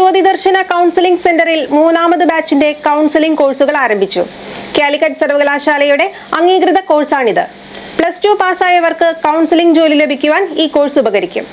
ജ്യോതിദർശന counselling സെന്ററിൽ മൂന്നാമത് ബാച്ചിന്റെ കൗൺസിലിംഗ് കോഴ്സുകൾ ആരംഭിച്ചു. കാലിക്കറ്റ് സർവകലാശാലയുടെ അംഗീകൃത കോഴ്സാണിത് പ്ലസ് ടു പാസ്സായവർക്ക് കൗൺസിലിംഗ് ജോലി ലഭിക്കുവാൻ ഈ കോഴ്സ് ഉപകരിക്കും.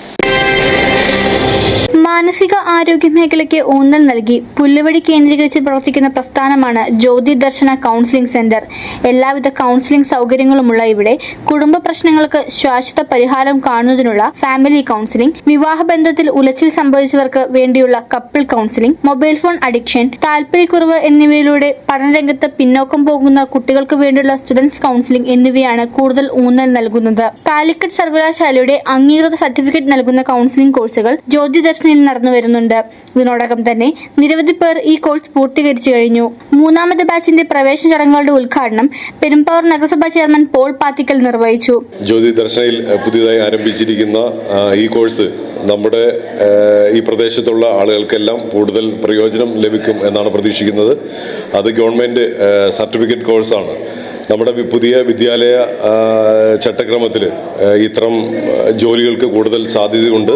മാനസിക ആരോഗ്യ മേഖലയ്ക്ക് ഊന്നൽ നൽകി പുല്ലുവഴി കേന്ദ്രീകരിച്ച് പ്രവർത്തിക്കുന്ന പ്രസ്ഥാനമാണ് ജ്യോതി ദർശന കൗൺസിലിംഗ് സെന്റർ എല്ലാവിധ കൗൺസിലിംഗ് സൗകര്യങ്ങളുമുള്ള ഇവിടെ കുടുംബ പ്രശ്നങ്ങൾക്ക് ശാശ്വത പരിഹാരം കാണുന്നതിനുള്ള ഫാമിലി കൗൺസിലിംഗ് വിവാഹബന്ധത്തിൽ ഉലച്ചിൽ സംഭവിച്ചവർക്ക് വേണ്ടിയുള്ള couple counselling mobile phone addiction താല്പര്യക്കുറവ് എന്നിവയിലൂടെ പഠനരംഗത്ത് പിന്നോക്കം പോകുന്ന കുട്ടികൾക്ക് വേണ്ടിയുള്ള സ്റ്റുഡൻസ് കൗൺസിലിംഗ് എന്നിവയാണ് കൂടുതൽ ഊന്നൽ നൽകുന്നത്. കാലിക്കറ്റ് സർവകലാശാലയുടെ അംഗീകൃത സർട്ടിഫിക്കറ്റ് നൽകുന്ന കൗൺസിലിംഗ് കോഴ്സുകൾ ജ്യോതി ദർശനിൽ നടന്നു വരുന്നുണ്ട്. ഇതിനോടകം തന്നെ നിരവധി പേർ ഈ കോഴ്സ് പൂർത്തീകരിച്ചു കഴിഞ്ഞു. മൂന്നാമത് ബാച്ചിന്റെ പ്രവേശന ചടങ്ങുകളുടെ ഉദ്ഘാടനം പെരുമ്പാവൂർ നഗരസഭാ ചെയർമാൻ പോൾ പാത്തിക്കൽ നിർവഹിച്ചു. ജ്യോതി ദർശനയിൽ പുതിയതായി ആരംഭിച്ചിരിക്കുന്ന ഈ കോഴ്സ് നമ്മുടെ ഈ പ്രദേശത്തുള്ള ആളുകൾക്കെല്ലാം കൂടുതൽ പ്രയോജനം ലഭിക്കും എന്നാണ് പ്രതീക്ഷിക്കുന്നത്. അത് ഗവൺമെന്റ് സർട്ടിഫിക്കറ്റ് കോഴ്സാണ്. നമ്മുടെ പുതിയ വിദ്യാലയ ചട്ടക്രമത്തിൽ ഇത്തരം ജോലികൾക്ക് കൂടുതൽ സാധ്യതയുണ്ട്.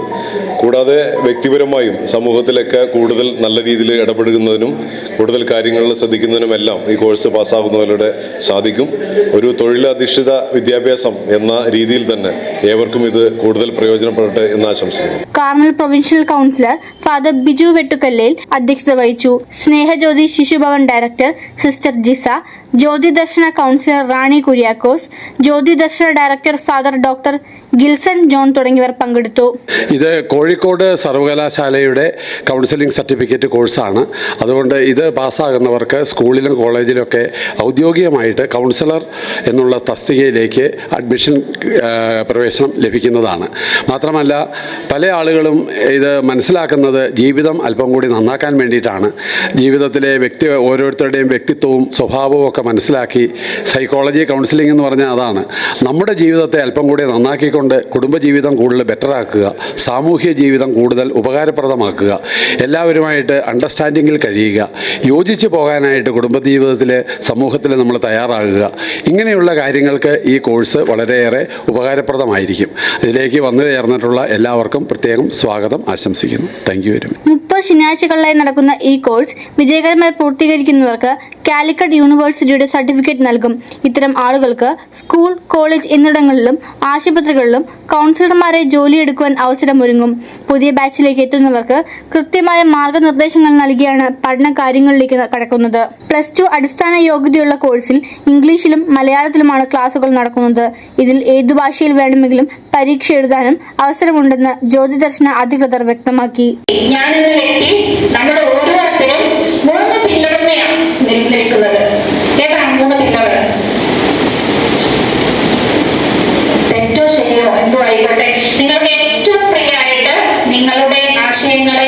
കൂടാതെ വ്യക്തിപരമായും സമൂഹത്തിലൊക്കെ കൂടുതൽ നല്ല രീതിയിൽ ഇടപെടുന്നതിനും കൂടുതൽ കാര്യങ്ങളിൽ ശ്രദ്ധിക്കുന്നതിനുമെല്ലാം ഈ കോഴ്സ് പാസ്സാകുന്നതിലൂടെ സാധിക്കും. ഒരു തൊഴിലധിഷ്ഠിത വിദ്യാഭ്യാസം എന്ന രീതിയിൽ തന്നെ ഏവർക്കും ഇത് കൂടുതൽ പ്രയോജനപ്പെടട്ടെ എന്ന് ആശംസിക്കുന്നു. Carmel provincial councillor father Biju Vettukallil അധ്യക്ഷത വഹിച്ചു. Snehajyothi Shishubhavan director sister Jisa. Jyothi Darshana councillor Rani Kuriakose Jyothi Darshana director father doctor Gilson John തുടങ്ങിയവർ പങ്കെടുത്തു. ഇത് കോഴിക്കോട് സർവകലാശാലയുടെ കൗൺസിലിംഗ് സർട്ടിഫിക്കറ്റ് കോഴ്സാണ്. അതുകൊണ്ട് ഇത് പാസ്സാകുന്നവർക്ക് സ്കൂളിലും കോളേജിലൊക്കെ ഔദ്യോഗികമായിട്ട് കൗൺസിലർ എന്നുള്ള തസ്തികയിലേക്ക് അഡ്മിഷൻ പ്രവേശനം ലഭിക്കുന്നതാണ്. മാത്രമല്ല പല ആളുകളും ഇത് മനസ്സിലാക്കുന്നത് ജീവിതം അല്പം കൂടി നന്നാക്കാൻ വേണ്ടിയിട്ടാണ്. ജീവിതത്തിലെ വ്യക്തി ഓരോരുത്തരുടെയും വ്യക്തിത്വവും സ്വഭാവവും ഒക്കെ മനസ്സിലാക്കി സൈക്കോളജി കൗൺസിലിംഗ് എന്ന് പറഞ്ഞാൽ അതാണ്. നമ്മുടെ ജീവിതത്തെ അല്പം കൂടി നന്നാക്കിക്കൊണ്ട് കുടുംബജീവിതം കൂടുതൽ ബെറ്ററാക്കുക സാമൂഹ്യ ജീവിതം കൂടുതൽ ഉപകാരപ്രദമാക്കുക എല്ലാവരുമായിട്ട് അണ്ടർസ്റ്റാൻഡിങ്ങിൽ കഴിയുക യോജിച്ച് പോകാനായിട്ട് കുടുംബജീവിതത്തിൽ സമൂഹത്തിൽ നമ്മൾ തയ്യാറാകുക. ഇങ്ങനെയുള്ള കാര്യങ്ങൾക്ക് ഈ കോഴ്സ് വളരെയേറെ ഉപകാരപ്രദമായിരിക്കും. ഇതിലേക്ക് വന്നു ചേർന്നിട്ടുള്ള എല്ലാവർക്കും പ്രത്യേകം സ്വാഗതം ആശംസിക്കുന്നു. താങ്ക് യു വെരി മച്ച് മുപ്പത് ശനിയാഴ്ചകളിലായി നടക്കുന്ന ഈ കോഴ്സ് വിജയകരമായി പൂർത്തീകരിക്കുന്നവർക്ക് കാലിക്കറ്റ് യൂണിവേഴ്സിറ്റിയുടെ സർട്ടിഫിക്കറ്റ് നൽകും. ഇത്തരം ആളുകൾക്ക് സ്കൂൾ കോളേജ് എന്നിടങ്ങളിലും ആശുപത്രികളിലും കൗൺസിലർമാരെ ജോലിയെടുക്കുവാൻ അവസരമൊരുങ്ങും. പുതിയ ബാച്ചിലേക്ക് എത്തുന്നവർക്ക് കൃത്യമായ മാർഗനിർദ്ദേശങ്ങൾ നൽകിയാണ് പഠന കാര്യങ്ങളിലേക്ക് കടക്കുന്നത്. പ്ലസ് ടു അടിസ്ഥാന യോഗ്യതയുള്ള കോഴ്സിൽ ഇംഗ്ലീഷിലും മലയാളത്തിലുമാണ് ക്ലാസുകൾ നടക്കുന്നത്. ഇതിൽ ഏതു ഭാഷയിൽ വേണമെങ്കിലും പരീക്ഷ എഴുതാനും അവസരമുണ്ടെന്ന് ജ്യോതിദർശന അധികൃതർ വ്യക്തമാക്കി. ഞാൻ എന്ന വ്യക്തി നമ്മുടെ മൂന്ന് നിൽക്കുന്നത് ഏതാണ് മൂന്ന് പില്ലറ് തെറ്റോ ശരിയോ? എന്തോ ആയിക്കോട്ടെ. നിങ്ങൾക്ക് ഏറ്റവും ഫ്രീ ആയിട്ട് നിങ്ങളുടെ ആശയങ്ങളെ